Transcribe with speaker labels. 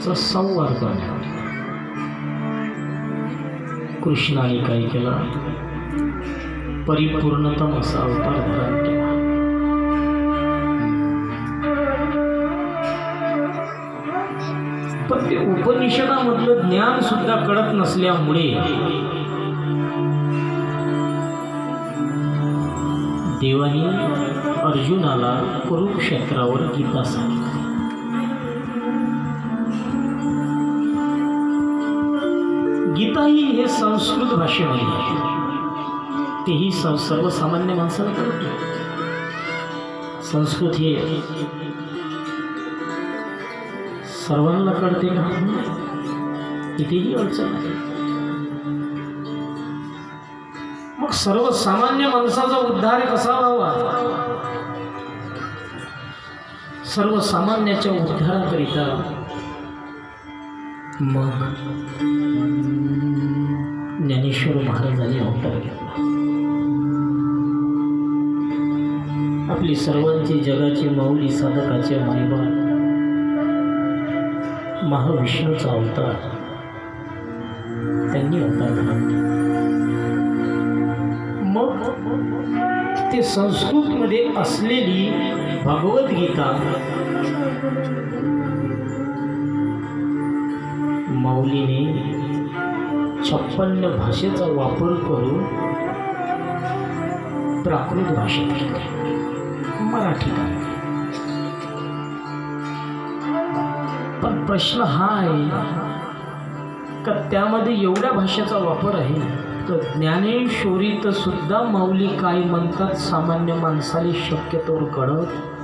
Speaker 1: चा संवार करण्यावर कृष्णाने काय केला? परिपूर्णतम असा अवतार धारण केला. पण ते उपनिषदामधलं ज्ञान सुद्धा कळत नसल्यामुळे देवानी अर्जुनाला कुरुक्षेत्रावर गीता सांगितली. गीताही हे संस्कृत भाषेमध्ये आहे तेही सर्वसामान्य माणसाला कळत. नाही. संस्कृत हे सर्वांना कळते का? कितीही अडचण आहे. मग सर्वसामान्य माणसाचा उद्धार कसा व्हावा? सर्वसामान्याच्या उद्धाराकरिता मग? ज्ञानेश्वर महाराजांनी अवतार घेतला. आपली सर्वांची जगाची माऊली साधकाचे मायबा महाविष्णूचा अवतार त्यांनी अवतार मग ते संस्कृतमध्ये असलेली भगवद्गीता माऊलीने छप्पन्न भाषेचा वापर करून प्राकृत भाषेत केली. मराठी पण प्रश्न हा आहे का त्यामध्ये एवढ्या भाषेचा वापर आहे तर ज्ञानेश्वरीत सुद्धा माऊली काय म्हणतात सामान्य माणसाला शक्यतोवर कळत